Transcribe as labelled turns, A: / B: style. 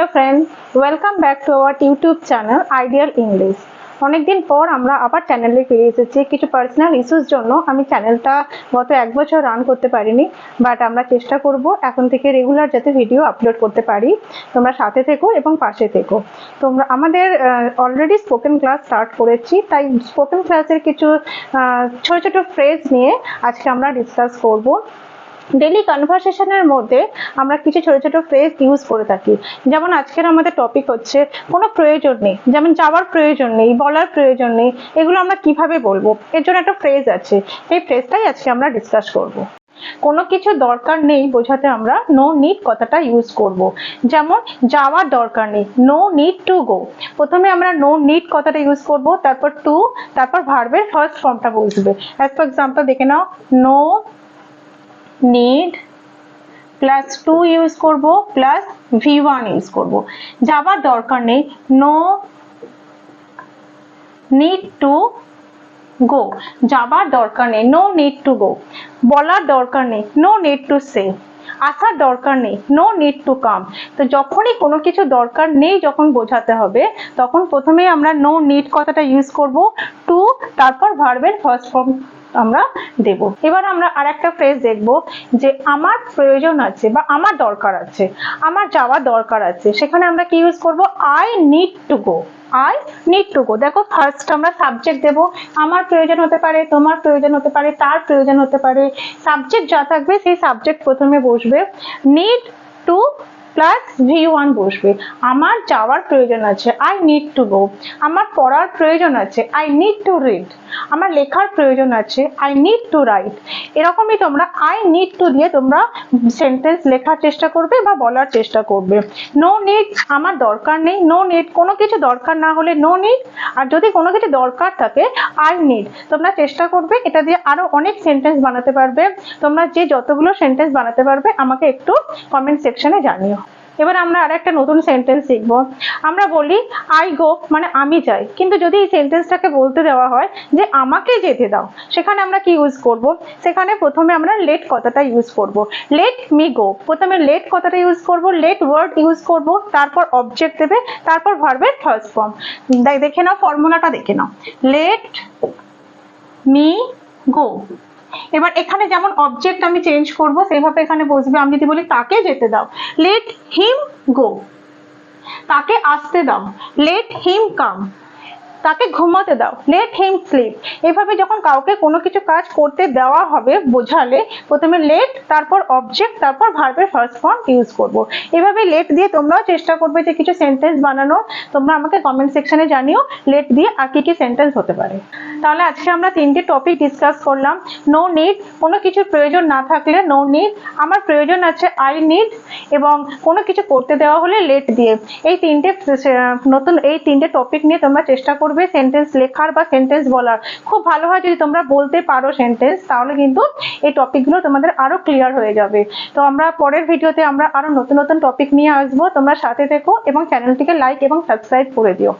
A: Hello friends welcome back to our YouTube channel Ideal English অনেকদিন পর আমরা আবার চ্যানেলে ফিরে এসেছি। কিছু পার্সোনাল ইস্যুস জন্য আমি চ্যানেলটা গত এক বছর রান করতে পারিনি বাট আমরা চেষ্টা করব এখন থেকে রেগুলার যাতে ভিডিও আপলোড করতে পারি। তোমরা সাথে থেকো এবং পাশে থেকো। তোমরা, আমাদের অলরেডি স্পোকেন ক্লাস স্টার্ট করেছি, তাই স্পোকেন ক্লাসের কিছু ছোট ছোট ফ্রেজ নিয়ে আজকে আমরা ডিসকাস করব। ডেলি কনভারসেশনের মধ্যে আমরা কিছু ছোট ছোট ফ্রেজ ইউজ করে থাকি। যেমন আজকের আমাদের টপিক হচ্ছে, কোনো প্রয়োজন নেই। যেমন যাওয়ার প্রয়োজন নেই, বলার প্রয়োজন নেই, এগুলো আমরা কীভাবে বলব? এর জন্য একটা ফ্রেজ আছে। এই ফ্রেজটাই আজকে আমরা ডিসকাস করব। কোনো কিছু দরকার নেই বোঝাতে আমরা নো নিড কথাটা ইউজ করব। যেমন, যাওয়ার দরকার নেই নো নিড টু গো প্রথমে আমরা নো নিড কথাটা ইউজ করব, তারপর টু তারপর ভার্বের ফার্স্ট ফর্মটা বসবে অ্যাজ ফর এক্সাম্পল দেখে নাও no need plus to use করব প্লাস ভি ওয়ান ইউজ করব। যাবার দরকার নেই নো নিড টু গো যাবার দরকার নেই নো নিড টু গো বলার দরকার নেই নো নিড টু সে আসার দরকার নেই নো নিড টু কাম তো যখনই কোনো কিছু দরকার নেই যখন বোঝাতে হবে, তখন প্রথমেই আমরা নো নিড কথাটা ইউজ করব টু তারপর ভার্বের ফার্স্ট ফর্ম আমরা দেব। এবার আমরা আর একটা ফ্রেজ দেখব যে আমার প্রয়োজন আছে বা আমার দরকার আছে, আমার যাওয়ার দরকার আছে, সেখানে আমরা কি ইউজ করব? I need to go I need to go দেখো ফার্স্ট আমরা সাবজেক্ট দেব, আমার প্রয়োজন হতে পারে, তোমার প্রয়োজন হতে পারে, তার প্রয়োজন হতে পারে। সাবজেক্ট যা থাকবে সেই সাবজেক্ট প্রথমে বসবে। Need to plus V one বসবে। আমার যাওয়ার প্রয়োজন আছে আই নিড টু গো আমার পড়ার প্রয়োজন আছে আই নিড টু রিড আমার লেখার প্রয়োজন আছে আই নিড টু রাইট এরকমই তোমরা আই নিড টু দিয়ে তোমরা সেন্টেন্স লেখার চেষ্টা করবে বা বলার চেষ্টা করবে। নো নিড আমার দরকার নেই নো নিড কোনো কিছু দরকার না হলে নো নিড আর যদি কোনো কিছু দরকার থাকে আই নিড তোমরা চেষ্টা করবে, এটা দিয়ে আরও অনেক সেন্টেন্স বানাতে পারবে। তোমরা যে যতগুলো সেন্টেন্স বানাতে পারবে, আমাকে একটু কমেন্ট সেকশনে জানিও। এবার আমরা আর একটা নতুন সেন্টেন্স শিখব। আমরা বলি আই গো মানে আমি যাই। কিন্তু যদি এই সেন্টেন্সটাকে বলতে দেওয়া হয় যে, আমাকে যেতে দাও সেখানে আমরা কি ইউজ করব? সেখানে প্রথমে আমরা লেট কথাটা ইউজ করব। লেট মি গো প্রথমে লেট কথাটা ইউজ করব। লেট ওয়ার্ড ইউজ করব। তারপর অবজেক্ট দেবে। তারপর ভার্বের ফার্স্ট ফর্ম দেখে নাও ফর্মুলাটা দেখে নাও। লেট মি গো এবার এখানে যেমন অবজেক্ট আমি চেঞ্জ করব সেভাবে এখানে বসবে। আমি যদি বলি, তাকে যেতে দাও। লেট হিম গো তাকে আসতে দাও। লেট হিম কাম তাকে ঘুমাতে দাও। লেট হিম স্লিপ এভাবে যখন কাউকে কোনো কিছু কাজ করতে দেওয়া হবে বোঝালে প্রথমে লেট তারপর অবজেক্ট তারপর ভার্বের ফার্স্ট ফর্ম ইউজ করব। এভাবে লেট দিয়ে তোমরাও চেষ্টা করবে যে কিছু সেন্টেন্স বানানো। তোমরা আমাকে কমেন্ট সেকশনে জানিও লেট দিয়ে আর কি কি সেন্টেন্স হতে পারে। তাহলে আজকে আমরা তিনটে টপিক ডিসকাস করলাম। নো নিড কোনো কিছুর প্রয়োজন না থাকলে নো নিড আমার প্রয়োজন আছে আই নিড এবং কোনো কিছু করতে দেওয়া হলে লেট দিয়ে। এই তিনটে নতুন এই তিনটে টপিক নিয়ে তোমরা চেষ্টা করবে সেন্টেন্স লেখার বা সেন্টেন্স বলার। খুব ভালো হয় যদি তোমরা বলতে পারো সেন্টেন্স তাহলে কিন্তু এই টপিকগুলো তোমাদের আরও ক্লিয়ার হয়ে যাবে। তো আমরা পরের ভিডিওতে আমরা আরও নতুন নতুন টপিক নিয়ে আসব। তোমরা সাথে থেকো এবং চ্যানেলটিকে লাইক এবং সাবস্ক্রাইব করে দিও।